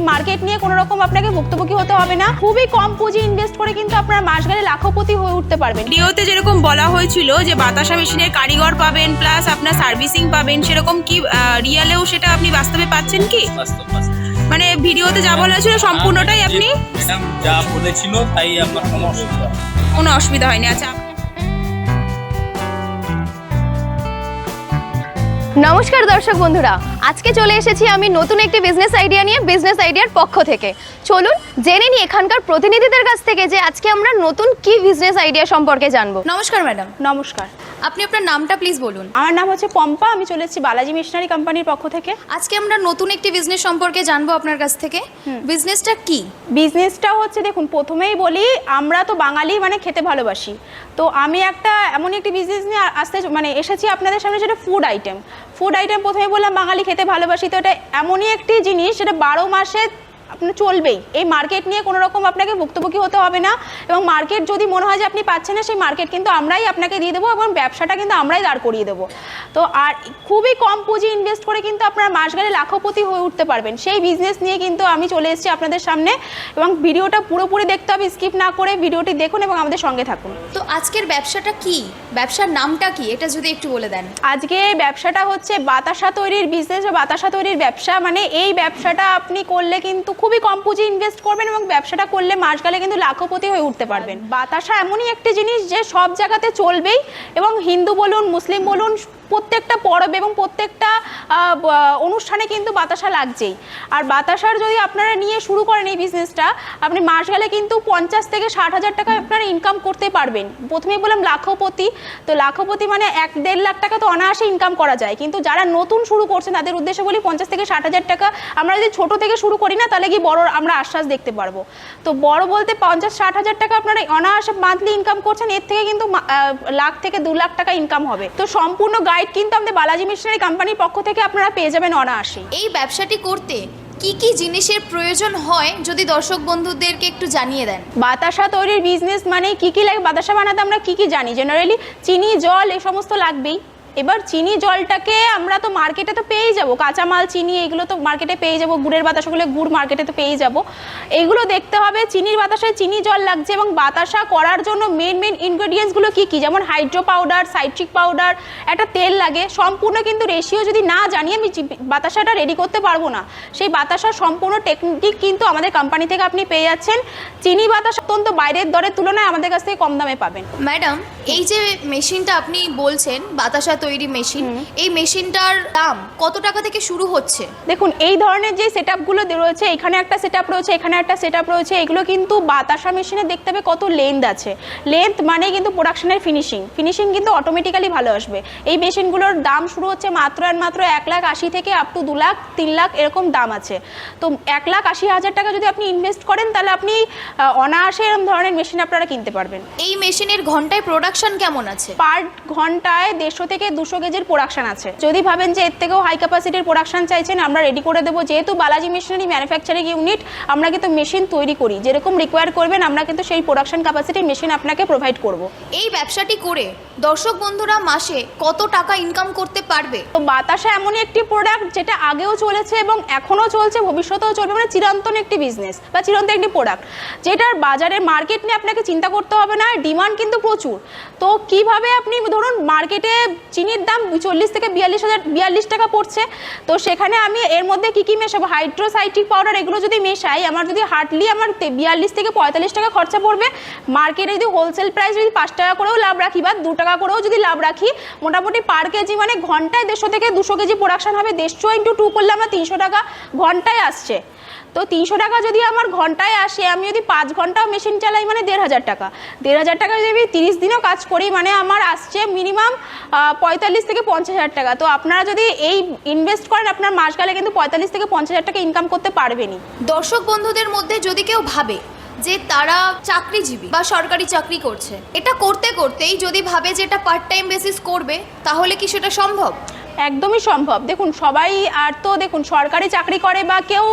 এই মার্কেট নিয়ে কোনো রকম আপনাকে ভুক্তভোগী হতে হবে না। খুবই কম পুঁজি ইনভেস্ট করে কিন্তু আপনার মাস গেলে লাখপতি হয়ে উঠতে পারবেন। ভিডিওতে যেরকম বলা হয়েছিল যে বাতাসা মেশিনের কারিগর পাবেন প্লাস আপনার সার্ভিসিং পাবেন সেরকম কি রিয়েলেও সেটা আপনি বাস্তবে পাচ্ছেন কি? মানে ভিডিওতে যা বলা হয়েছিল সম্পূর্ণটাই আপনি যা বলেছিল তাই আমার কোনো অসুবিধা কোনো অসুবিধা হয়নি। আচ্ছা নমস্কার দর্শক বন্ধুরা আজকে চলে এসেছি আমি নতুন একটি বিজনেস আইডিয়া নিয়ে বিজনেস আইডিয়ার পক্ষ থেকে। চলুন জেনে নিই এখানকার প্রতিনিধিদের কাছ থেকে যে আজকে আমরা নতুন কি বিজনেস আইডিয়া সম্পর্কে জানব। নমস্কার ম্যাডাম নমস্কার। আপনি আপনার নামটা প্লিজ বলুন। আমার নাম হচ্ছে পম্পা আমি চলে এসেছি বালাজি মিশনারি কোম্পানির পক্ষ থেকে। আজকে আমরা নতুন একটি বিজনেস সম্পর্কে জানব আপনার কাছ থেকে। বিজনেসটা কি? বিজনেসটা হচ্ছে দেখুন প্রথমেই বলি আমরা তো বাঙালি মানে খেতে ভালোবাসি। তো আমি একটা এমন একটি বিজনেস নিয়ে আসতে মানে এসেছি আপনাদের সামনে সেটা ফুড আইটেম ফুড আইটেম প্রথমে বললাম, বাঙালি খেতে ভালোবাসি, তো এটা এমনই একটি জিনিস সেটা বারো মাসে আপনার চলবেই। এই মার্কেট নিয়ে কোনো রকম আপনাকে ভুক্তভোগী হতে হবে না এবং মার্কেট যদি মনে হয় যে আপনি পাচ্ছেন না সেই মার্কেট কিন্তু আমরাই আপনাকে দিয়ে দেবো এবং ব্যবসাটা কিন্তু আমরাই দাঁড় করিয়ে দেবো। তো আর খুবই কম পুঁজি ইনভেস্ট করে কিন্তু আপনার মাস গেলে লাখপতি হয়ে উঠতে পারবেন। সেই বিজনেস নিয়ে কিন্তু আমি চলে এসেছি আপনাদের সামনে এবং ভিডিওটা পুরোপুরি দেখতে হবে স্কিপ না করে ভিডিওটি দেখুন এবং আমাদের সঙ্গে থাকুন। তো আজকের ব্যবসাটা কি? ব্যবসার নামটা কি? এটা যদি একটু বলে দেন। আজকে ব্যবসাটা হচ্ছে বাতাসা তৈরির বিজনেস বা বাতাসা তৈরির ব্যবসা। মানে এই ব্যবসাটা আপনি করলে কিন্তু খুবই কম পুঁজি ইনভেস্ট করবেন এবং ব্যবসাটা করলে মাস গেলে কিন্তু লাখপতি হয়ে উঠতে পারবেন। বাতাসা এমনই একটি জিনিস যে সব জায়গাতে চলবেই এবং হিন্দু বলুন, মুসলিম বলুন প্রত্যেকটা পরব এবং প্রত্যেকটা অনুষ্ঠানে কিন্তু বাতাসা লাগছেই। আর বাতাসার যদি আপনারা নিয়ে শুরু করেন এই বিজনেসটা আপনি মাস গেলে কিন্তু পঞ্চাশ থেকে ষাট হাজার টাকা আপনারা ইনকাম করতে পারবেন। প্রথমেই বললাম লাখপতি। তো লাখপতি মানে এক দেড় লাখ টাকা তো অনায়াসে ইনকাম করা যায়। কিন্তু যারা নতুন শুরু করছেন তাদের উদ্দেশ্যে বলি পঞ্চাশ থেকে ষাট হাজার টাকা আমরা যদি ছোট থেকে শুরু করি না, তাহলে কি বড় আমরা আশ্বাস দেখতে পারব। তো বড় বলতে পঞ্চাশ ষাট হাজার টাকা আপনারা অনায়াসে মান্থলি ইনকাম করছেন, এর থেকে কিন্তু লাখ থেকে দু লাখ টাকা ইনকাম হবে। তো সম্পূর্ণ গাইড কিন্তু আমাদের বালাজি মিশনারি কোম্পানির পক্ষ থেকে আপনারা পেয়ে যাবেন অনায়াসে এই ব্যবসাটি করতে কি কি জিনিসের প্রয়োজন হয় যদি দর্শক বন্ধুদেরকে একটু জানিয়ে দেন? বাতাসা তৈরির বিজনেস মানে কি কি লাগে? বাতাসা বানাতে আমরা কি কি জানি? জেনারেলি চিনি জল এই সমস্ত লাগবেই। এবার চিনি জলটাকে আমরা তো মার্কেটে তো পেয়েই যাব। কাঁচামাল, চিনি, এগুলো তো মার্কেটে পেয়ে যাব। গুড়ের বাতাসাগুলো গুড় মার্কেটে তো পেয়ে যাব। এইগুলো দেখতে হবে চিনির বাতাসায় চিনি জল লাগছে এবং বাতাসা করার জন্য মেন মেন ইনগ্রেডিয়েন্টসগুলো কি কি? যেমন হাইড্রো পাউডার সাইট্রিক পাউডার একটা তেল লাগে। সম্পূর্ণ কিন্তু রেশিও যদি না জানি আমি বাতাসাটা রেডি করতে পারব না। সেই বাতাসার সম্পূর্ণ টেকনিক কিন্তু আমাদের কোম্পানি থেকে আপনি পেয়ে যাচ্ছেন। চিনি বাতাস অত্যন্ত বাইরের দরের তুলনায় আমাদের কাছ থেকে কম দামে পাবেন। ম্যাডাম, এই যে মেশিনটা আপনি বলছেন, বাতাসা তৈরি মেশিন। এই মেশিনটার দাম কত টাকা থেকে শুরু হচ্ছে? দেখুন এই ধরনের যে সেট আপগুলো রয়েছে এখানে একটা সেট রয়েছে এখানে একটা সেট রয়েছে এগুলো কিন্তু বাতাসা মেশিনে দেখতে হবে কত লেন্থ আছে। লেন্থ মানে কিন্তু প্রোডাকশনের ফিনিশিং ফিনিশিং কিন্তু অটোমেটিক্যালি ভালো আসবে। এই মেশিনগুলোর দাম শুরু হচ্ছে মাত্র আর মাত্র এক লাখ আশি থেকে আপ টু দু লাখ তিন লাখ এরকম দাম আছে। তো এক লাখ আশি হাজার টাকা যদি আপনি ইনভেস্ট করেন তাহলে আপনি অনায়াসে এরকম ধরনের মেশিন আপনারা কিনতে পারবেন। এই মেশিনের ঘন্টায় প্রোডাকশন কেমন আছে? পার ঘন্টায় দেড়শো থেকে দুশো কেজির প্রোডাকশন আছে। যদি ভাবেন যে এর থেকেও হাই ক্যাপাসিটির প্রোডাকশন চাইছেন, আমরা রেডি করে দেবো। যেহেতু বালাজি মেশিনারি ম্যানুফ্যাকচারিং ইউনিট আমরা কিন্তু মেশিন তৈরি করি। যেরকম রিকোয়ার করবেন, আমরা কিন্তু সেই প্রোডাকশন ক্যাপাসিটির মেশিন আপনাকে প্রোভাইড করব। এই ব্যবসাটি করে দর্শক বন্ধুরা, মাসে কত টাকা ইনকাম করতে পারবে? তো বাতাসা এমনই একটি প্রোডাক্ট যেটা আগেও চলেছে এবং এখনও চলছে, ভবিষ্যতেও চলবে মানে চিরন্তন একটি বিজনেস বা চিরন্তন একটি প্রোডাক্ট যেটার বাজারের মার্কেট নিয়ে আপনাকে চিন্তা করতে হবে না ডিমান্ড কিন্তু প্রচুর। তো কীভাবে আপনি ধরুন মার্কেটে চিনির দাম চল্লিশ থেকে বিয়াল্লিশ হাজার, বিয়াল্লিশ টাকা পড়ছে, তো সেখানে আমি এর মধ্যে কী কী মেশাবো? হাইড্রোসাইটিক পাউডার এগুলো যদি মেশাই, আমার যদি হার্ডলি আমার বিয়াল্লিশ থেকে পঁয়তাল্লিশ টাকা খরচা পড়বে মার্কেটে যদি হোলসেল প্রাইস যদি পাঁচ টাকা করেও লাভ রাখি বা দু টাকা করেও যদি লাভ রাখি, মোটামুটি পার কেজি মানে ঘন্টায় দেড়শো থেকে দুশো কেজি প্রোডাকশন হবে। দেড়শো ইন্টু টু করলে আমার তিনশো টাকা ঘন্টায় আসছে। তো তিনশো টাকা যদি আমার ঘন্টায় আসে, আমি যদি পাঁচ ঘন্টাও মেশিন চালাই মানে দেড় হাজার টাকা। দেড় হাজার টাকা যদি আমি তিরিশ দিনও কাজ করি মানে আমার আসছে মিনিমাম পঁয়তাল্লিশ থেকে পঞ্চাশ হাজার টাকা। তো আপনারা যদি এই ইনভেস্ট করেন, আপনার মাস গেলে কিন্তু পঁয়তাল্লিশ থেকে পঞ্চাশ হাজার টাকা ইনকাম করতে পারবেনই। দর্শক বন্ধুদের মধ্যে যদি কেউ ভাবে যে তারা চাকরিজীবী বা সরকারি চাকরি করছে। এটা করতে করতেই যদি ভাবে যে এটা পার্ট টাইম বেসিস করবে, তাহলে কি সেটা সম্ভব? একদমই সম্ভব। দেখুন, সবাই আর তো দেখুন, সরকারি চাকরি করে বা কেউ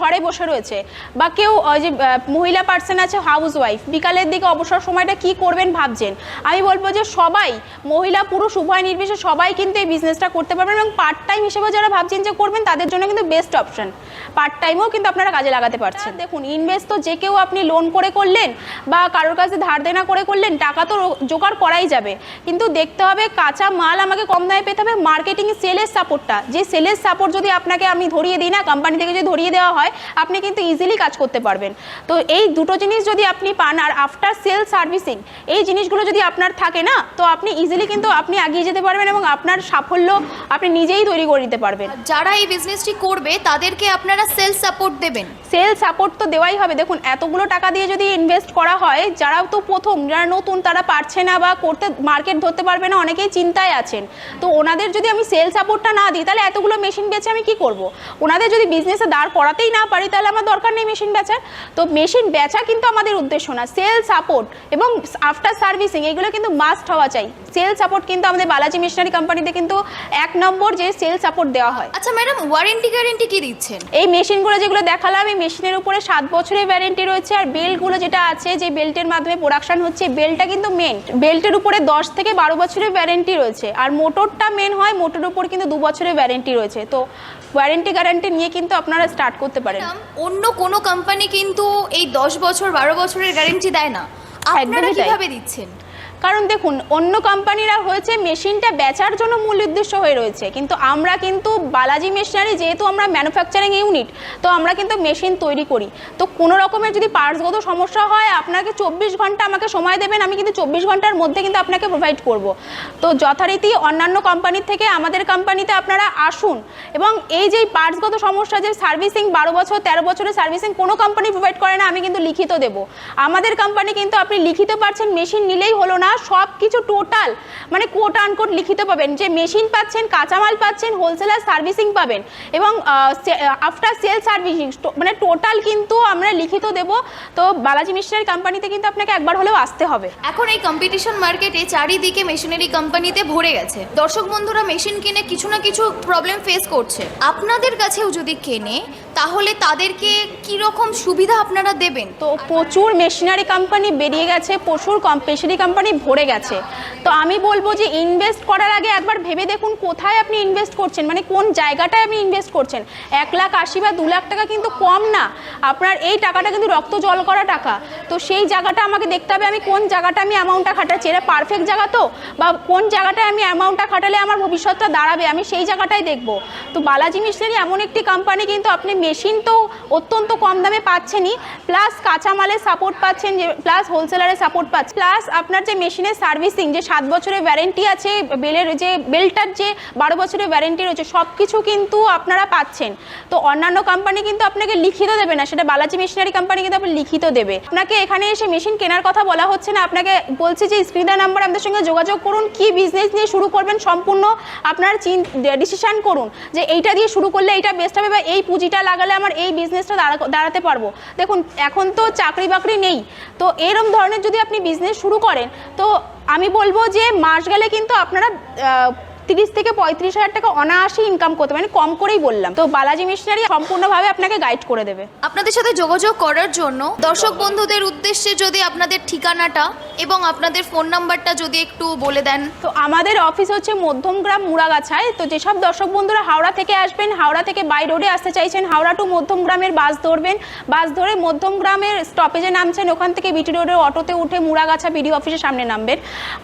ঘরে বসে রয়েছে বা কেউ যে মহিলা পার্সন আছে হাউস ওয়াইফ বিকালের দিকে অবসর সময়টা কি করবেন ভাবছেন? আমি বলব যে সবাই, মহিলা, পুরুষ, উভয় নির্বিশেষে সবাই কিন্তু এই বিজনেসটা করতে পারবেন এবং পার্ট টাইম হিসেবে যারা ভাবছেন যে করবেন, তাদের জন্য কিন্তু বেস্ট অপশন পার্ট টাইমেও কিন্তু আপনারা কাজে লাগাতে পারছেন। দেখুন ইনভেস্ট তো যে কেউ আপনি লোন করে করলেন বা কারোর কাছে ধার দেনা করে করলেন, টাকা তো জোগাড় করাই যাবে। কিন্তু দেখতে হবে, কাঁচা মাল আমাকে কম দামে পেতে হবে মার্কেটিং সেলের সাপোর্টটা যে সেলের সাপোর্ট যদি আপনাকে আমি ধরিয়ে দিই না কোম্পানি থেকে যদি ধরিয়ে দেওয়া হয় আপনি কিন্তু ইজিলি কাজ করতে পারবেন। তো এই দুটো জিনিস যদি আপনি পান আর আফটার সেল সার্ভিসিং এই জিনিসগুলো যদি আপনার থাকে না তো আপনি ইজিলি কিন্তু আপনি এগিয়ে যেতে পারবেন এবং আপনার সাফল্য আপনি নিজেই তৈরি করে নিতে পারবেন। যারা এই বিজনেসটি করবে তাদেরকে আপনারা সেল সাপোর্ট দেবেন। সেল সাপোর্ট তো দেওয়াই হবে। দেখুন এতগুলো টাকা দিয়ে যদি ইনভেস্ট করা হয় যারা তো প্রথম যারা নতুন তারা পারছে না বা করতে মার্কেট ধরতে পারবে না অনেকেই চিন্তায় আছেন। তো ওনাদের যদি আমি সেল সাপোর্টটা না দিই তাহলে এতগুলো মেশিন বেচে আমি কি করব? ওনাদের যদি বিজনেসে দাঁড় করাতেই না পারি তাহলে আমার দরকার নেই মেশিন বেচার। তো মেশিন বেচা কিন্তু আমাদের উদ্দেশ্য না সেল সাপোর্ট এবং আফটার সার্ভিসিং এগুলো কিন্তু মাস্ট হওয়া চাই। সেল সাপোর্ট কিন্তু আমাদের বালাজি মিশনারি কোম্পানিতে কিন্তু এক নম্বর যে সেল সাপোর্ট দেওয়া হয়। আচ্ছা ম্যাডাম ওয়ারেন্টি গ্যারেন্টি কি দিচ্ছেন? এই মেশিনগুলো যেগুলো দেখালাম এই মেশিনের উপরে সাত বছরের ওয়ারেন্টি রয়েছে আর বেল্টগুলো যেটা আছে যে বেল্টের মাধ্যমে প্রোডাকশন হচ্ছে বেল্টটা কিন্তু মেন বেল্টের উপরে দশ থেকে বারো বছরের ওয়ারেন্টি রয়েছে। আর মোটরটা মেন হয় মোটরের উপর কিন্তু দু বছরের ওয়ারেন্টি রয়েছে। তো ওয়ারেন্টি গ্যারান্টি নিয়ে কিন্তু আপনারা স্টার্ট করতে পারেন। অন্য কোনো কোম্পানি কিন্তু এই দশ বছর বারো বছরের গ্যারেন্টি দেয় না। আপনারা কীভাবে দিচ্ছেন? কারণ দেখুন, অন্য কোম্পানিরা হয়েছে, মেশিনটা বেচার জন্য মূল উদ্দেশ্য হয়ে রয়েছে। কিন্তু আমরা কিন্তু বালাজি মেশিনারি, যেহেতু আমরা ম্যানুফ্যাকচারিং ইউনিট তো আমরা কিন্তু মেশিন তৈরি করি। তো কোনো রকমের যদি পার্টসগত সমস্যা হয়, আপনাকে চব্বিশ ঘণ্টা আমাকে সময় দেবেন, আমি কিন্তু চব্বিশ ঘণ্টার মধ্যে কিন্তু আপনাকে প্রোভাইড করব। তো যথারীতি অন্যান্য কোম্পানির থেকে আমাদের কোম্পানিতে আপনারা আসুন এবং এই যে পার্টসগত সমস্যা, যে সার্ভিসিং বারো বছর, তেরো বছরের সার্ভিসিং কোনো কোম্পানি প্রোভাইড করে না, আমি কিন্তু লিখিত দেব। আমাদের কোম্পানি কিন্তু আপনি লিখিত পারছেন, মেশিন নিলেই হলো না সব কিছু টোটাল মানে কোট আনকোট লিখিত পাবেন। যে মেশিন পাচ্ছেন কাঁচামাল পাচ্ছেন হোলসেলার সার্ভিসিং পাবেন এবং আফটার সেল সার্ভিসিং মানে টোটাল কিন্তু আমরা লিখিত দেব। তো বালাজি মিশনারি কোম্পানিতে কিন্তু আপনাকে একবার হলেও আসতে হবে। এখন এই কম্পিটিশন মার্কেটে চারিদিকে মেশিনারি কোম্পানিতে ভরে গেছে। দর্শক বন্ধুরা মেশিন কিনে কিছু না কিছু প্রবলেম ফেস করছে। আপনাদের কাছেও যদি কেনে তাহলে তাদেরকে কি রকম সুবিধা আপনারা দেবেন? তো প্রচুর মেশিনারি কোম্পানি বেরিয়ে গেছে প্রচুর মেশিনারি কোম্পানি ভরে গেছে। তো আমি বলব যে ইনভেস্ট করার আগে একবার ভেবে দেখুন কোথায় আপনি ইনভেস্ট করছেন মানে কোন জায়গাটায় আপনি ইনভেস্ট করছেন। এক লাখ আশি বা দু লাখ টাকা কিন্তু কম না। আপনার এই টাকাটা কিন্তু রক্ত জল করা টাকা। তো সেই জায়গাটা আমাকে দেখতে হবে আমি কোন জায়গাটা আমি অ্যামাউন্টটা খাটাচ্ছি। এটা পারফেক্ট জায়গা তো? বা কোন জায়গাটায় আমি অ্যামাউন্টটা খাটালে আমার ভবিষ্যৎটা দাঁড়াবে? আমি সেই জায়গাটাই দেখব। তো বালাজি মিশনারি এমন একটি কোম্পানি কিন্তু আপনি মেশিন তো অত্যন্ত কম দামে পাচ্ছেনই। প্লাস কাঁচামালের সাপোর্ট পাচ্ছেন যে প্লাস হোলসেলারের সাপোর্ট পাচ্ছেন। প্লাস আপনার যে মেশিনের সার্ভিসিং, যে সাত বছরের ওয়ারেন্টি আছে, বেলের যে, বেলটার যে বারো বছরের ওয়ারেন্টি রয়েছে সব কিছু কিন্তু আপনারা পাচ্ছেন। তো অন্যান্য কোম্পানি কিন্তু আপনাকে লিখিত দেবে না, সেটা বালাজি মেশিনারি কোম্পানি কিন্তু আপনার লিখিত দেবে। আপনাকে এখানে এসে মেশিন কেনার কথা বলা হচ্ছে না, আপনাকে বলছি যে স্ক্রিনার নাম্বার আমাদের সঙ্গে যোগাযোগ করুন, কি বিজনেস নিয়ে শুরু করবেন সম্পূর্ণ আপনার ডিসিশন করুন, যে এইটা দিয়ে শুরু করলে এইটা বেস্ট হবে বা এই পুঁজিটা লাগালে আমার এই বিজনেসটা দাঁড়াতে পারব। দেখুন, এখন তো চাকরি বাকরি নেই, তো এরম ধরনের যদি আপনি বিজনেস শুরু করেন তো আমি বলব যে মাস গেলে কিন্তু আপনারা তিরিশ থেকে পঁয়ত্রিশ হাজার টাকা অনায়াসে ইনকাম করতে মানে কম করেই বললাম। তো বালাজি মিশনারি সম্পূর্ণভাবে আপনাকে গাইড করে দেবে। আপনাদের সাথে যোগাযোগ করার জন্য দর্শক বন্ধুদের উদ্দেশ্যে যদি আপনাদের ঠিকানাটা এবং আপনাদের ফোন নাম্বারটা যদি একটু বলে দেন। তো আমাদের অফিস হচ্ছে মধ্যমগ্রাম মুড়াগাছায়। তো যেসব দর্শক বন্ধুরা হাওড়া থেকে আসবেন হাওড়া থেকে বাই রোডে আসতে চাইছেন হাওড়া টু মধ্যমগ্রামের বাস ধরবেন। বাস ধরে মধ্যমগ্রামের স্টপেজে নামছেন ওখান থেকে বিটি রোডের অটোতে উঠে মুড়াগাছা বিডিও অফিসের সামনে নামবেন।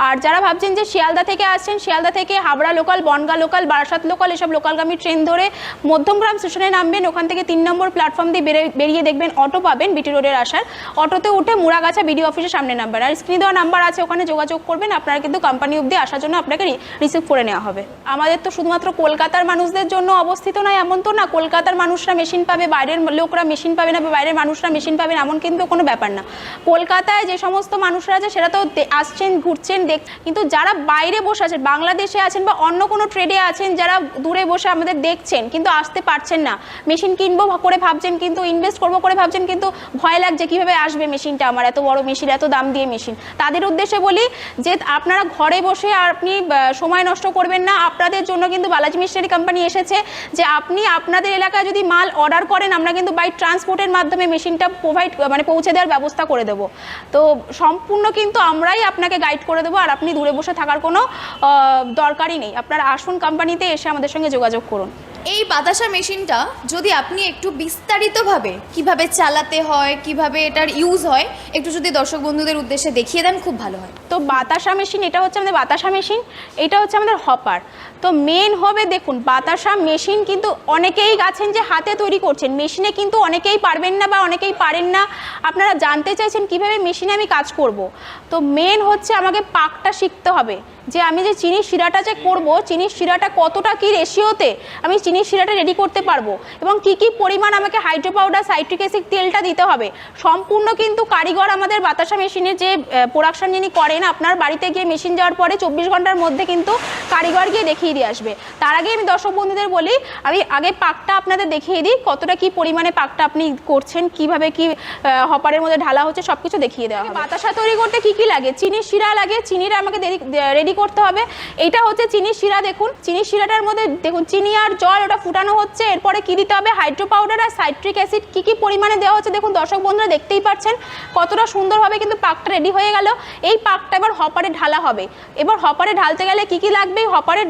আর যারা ভাবছেন যে শিয়ালদা থেকে আসছেন শিয়ালদা থেকে Habra local Bangaon local Barasat local এসব লোকালগামী ট্রেন ধরে মধ্যমগ্রাম স্টেশনে নামবেন। ওখান থেকে তিন নম্বর প্ল্যাটফর্ম দিয়ে বেরে- বেরিয়ে দেখবেন অটো পাবেন বিটি রোডের আসার। অটোতে উঠে মুড়াগাছা বিডিও অফিসের সামনে নামবেন। আর স্ক্রিনে দেওয়া নাম্বার আছে, ওখানে যোগাযোগ করবেন। আপনারা কিন্তু কোম্পানি অবধি আসার জন্য আপনাকে রিসিভ করে নেওয়া হবে। আমাদের তো শুধুমাত্র কলকাতার মানুষদের জন্য অবস্থিত নয় এমন তো না, কলকাতার মানুষরা মেশিন পাবে, বাইরের লোকরা মেশিন পাবে না, বা বাইরের মানুষরা মেশিন পাবেন এমন কিন্তু কোনো ব্যাপার না। কলকাতায় যে সমস্ত মানুষরা আছে সেটা তো আসছেন, ঘুরছেন, দেখ কিন্তু যারা বাইরে বসে আছেন, বাংলাদেশে আছেন বা অন্য কোনো ট্রেডে আছেন যারা দূরে বসে আমাদের দেখছেন, কিন্তু আসতে পারছেন না। মেশিন কিনবো করে ভাবছেন, কিন্তু ইনভেস্ট করব করে ভাবছেন, কিন্তু ভয় লাগছে কীভাবে আসবে মেশিনটা আমার, এত বড় মেশিন এত দাম দিয়ে মেশিন তাদের উদ্দেশ্যে বলি যে আপনারা ঘরে বসে আপনি সময় নষ্ট করবেন না। আপনাদের জন্য কিন্তু বালাজি মিস্টারি কোম্পানি এসেছে যে আপনি আপনাদের এলাকায় যদি মাল অর্ডার করেন, আমরা কিন্তু বাই ট্রান্সপোর্টের মাধ্যমে মেশিনটা প্রোভাইড মানে পৌঁছে দেওয়ার ব্যবস্থা করে দেবো। তো সম্পূর্ণ কিন্তু আমরাই আপনাকে গাইড করে দেবো, আর আপনি দূরে বসে থাকার কোনো দরকারই নেই। আপনারা আসুন কোম্পানিতে এসে আমাদের সঙ্গে যোগাযোগ করুন। এই বাতাসা মেশিনটা যদি আপনি একটু বিস্তারিতভাবে কীভাবে চালাতে হয় কীভাবে এটার ইউজ হয় একটু যদি দর্শক বন্ধুদের উদ্দেশ্যে দেখিয়ে দেন খুব ভালো হয়। তো বাতাসা মেশিন এটা হচ্ছে আমাদের বাতাসা মেশিন এটা হচ্ছে আমাদের হপার তো মেন হবে দেখুন বাতাসা মেশিন কিন্তু অনেকেই আছেন যে হাতে তৈরি করছেন। মেশিনে কিন্তু অনেকেই পারবেন না বা অনেকেই পারেন না। আপনারা জানতে চাইছেন কীভাবে মেশিনে আমি কাজ করব। তো মেন হচ্ছে আমাকে পাকটা শিখতে হবে। যে আমি যে চিনির শিরাটা যে করব চিনির শিরাটা কতটা কি রেশিওতে আমি চিনির শিরাটা রেডি করতে পারব এবং কি কি পরিমাণ আমাকে হাইড্রো পাউডার সাইট্রিক অ্যাসিড তেলটা দিতে হবে সম্পূর্ণ কিন্তু কারিগর আমাদের বাতাসা মেশিনের যে প্রোডাকশন যিনি করেন আপনার বাড়িতে গিয়ে মেশিন যাওয়ার পরে চব্বিশ ঘণ্টার মধ্যে কিন্তু কারিগর গিয়ে দেখিয়ে দিয়ে আসবে। তার আগে আমি দর্শক বন্ধুদের বলি আমি আগে পাকটা আপনাদের দেখিয়ে দিই কতটা কি পরিমাণে পাকটা আপনি করছেন কীভাবে কি হপারের মধ্যে ঢালা হচ্ছে সব কিছু দেখিয়ে দেওয়া হবে। বাতাসা তৈরি করতে কি কি লাগে? চিনির শিরা লাগে চিনিটা আমাকে রেডি করতে হবে। এইটা হচ্ছে চিনির শিরা, দেখুন। চিনির শিরাটার মধ্যে, দেখুন, চিনি আর জল ওটা ফুটানো হচ্ছে। এরপরে কি দিতে হবে? হাইড্রো পাউডার আর সাইট্রিক অ্যাসিড। কি কি পরিমাণে দেওয়া হচ্ছে দেখুন, দর্শক বন্ধুরা দেখতেই পাচ্ছেন। কতটা সুন্দরভাবে কিন্তু পাকটা রেডি হয়ে গেল। এই পাকটা এবার হপারে ঢালা হবে। এবার হপারে ঢালতে গেলে কি কি লাগবে? হপারে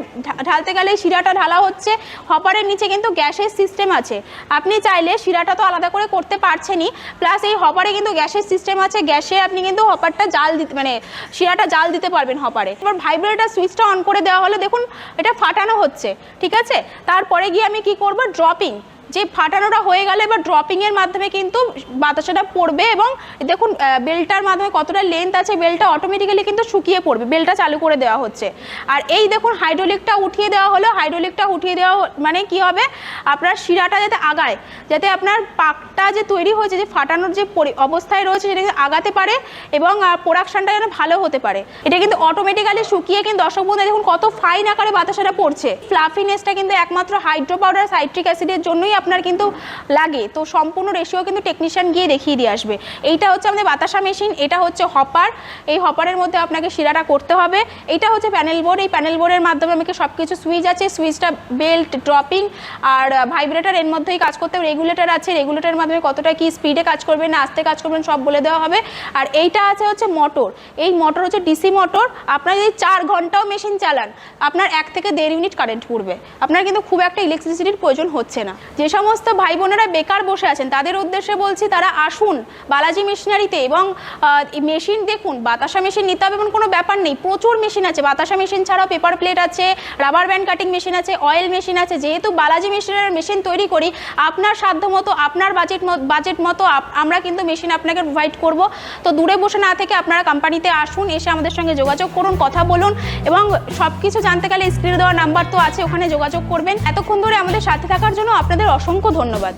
ঢালতে গেলে শিরাটা ঢালা হচ্ছে। হপারের নিচে কিন্তু গ্যাসের সিস্টেম আছে। আপনি চাইলে শিরাটা তো আলাদা করে করতে পারছেনই। প্লাস এই হপারে কিন্তু গ্যাসের সিস্টেম আছে। গ্যাসে আপনি কিন্তু হপারটা জাল দিতে মানে শিরাটা জাল দিতে পারবেন হপারে। এবার ভাইব্রেটার সুইচটা অন করে দেওয়া হলো। দেখুন, এটা ফাটানো হচ্ছে, ঠিক আছে? তারপরে গিয়ে আমি কি করব? ড্রপিং যে ফাটানোটা হয়ে গেলে, এবার ড্রপিংয়ের মাধ্যমে কিন্তু বাতাসাটা পড়বে এবং দেখুন বেলটার মাধ্যমে কতটা লেন্থ আছে, বেলটা অটোমেটিক্যালি কিন্তু শুকিয়ে পড়বে, বেলটা চালু করে দেওয়া হচ্ছে। আর এই দেখুন হাইড্রোলিকটা উঠিয়ে দেওয়া হলো হাইড্রোলিকটা উঠিয়ে দেওয়া মানে কি হবে? আপনার শিরাটা যাতে আগায়, যাতে আপনার পাকটা যে তৈরি হয়েছে, যে ফাটানোর যে অবস্থায় রয়েছে, সেটা যাতে আগাতে পারে এবং প্রোডাকশানটা যেন ভালো হতে পারে। এটা কিন্তু অটোমেটিক্যালি শুকিয়ে কিন্তু দর্শক বন্ধু দেখুন কত ফাইন আকারে বাতাসাটা পড়ছে। ফ্লাফিনেসটা কিন্তু একমাত্র হাইড্রো পাউডার সাইট্রিক অ্যাসিডের জন্যই আপনার কিন্তু লাগে। তো সম্পূর্ণ রেশিও কিন্তু টেকনিশিয়ান গিয়ে দেখিয়ে দিয়ে আসবে। এইটা হচ্ছে আমাদের বাতাসা মেশিন এটা হচ্ছে হপার এই হপারের মধ্যে আপনাকে শিরাটা করতে হবে। এটা হচ্ছে প্যানেল বোর্ড এই প্যানেল বোর্ডের মাধ্যমে আমাকে সব কিছু সুইচ আছে। সুইচটা বেল্ট ড্রপিং আর ভাইব্রেটার এর মধ্যেই কাজ করতে হবে। রেগুলেটর আছে রেগুলেটরের মাধ্যমে কতটা কি স্পিডে কাজ করবেন না আস্তে কাজ করবেন, সব বলে দেওয়া হবে। আর এইটা আছে হচ্ছে মোটর এই মোটর হচ্ছে ডিসি মোটর আপনার যদি চার ঘন্টাও মেশিন চালান, আপনার এক থেকে দেড় ইউনিট কারেন্ট পড়বে। আপনার কিন্তু খুব একটা ইলেকট্রিসিটির প্রয়োজন হচ্ছে না। যে সমস্ত ভাই বোনেরা বেকার বসে আছেন। তাদের উদ্দেশ্যে বলছি, তারা আসুন বালাজি মেশিনারিতে এবং মেশিন দেখুন, বাতাসা মেশিন নিতে হবে এমন কোনো ব্যাপার নেই। প্রচুর মেশিন আছে। বাতাসা মেশিন ছাড়াও পেপার প্লেট আছে, রাবার ব্যান্ড কাটিং মেশিন আছে, অয়েল মেশিন আছে। যেহেতু বালাজি মেশিনের মেশিন তৈরি করি, আপনার সাধ্য মতো, আপনার বাজেট বাজেট মতো আমরা কিন্তু মেশিন আপনাকে প্রোভাইড করব। তো দূরে বসে না থেকে আপনারা কোম্পানিতে আসুন, এসে আমাদের সঙ্গে যোগাযোগ করুন, কথা বলুন এবং সব কিছু জানতে গেলে স্ক্রিনে দেওয়া নাম্বার তো আছে, ওখানে যোগাযোগ করবেন। এতক্ষণ ধরে আমাদের সাথে থাকার জন্য আপনাদের অসংখ্য ধন্যবাদ।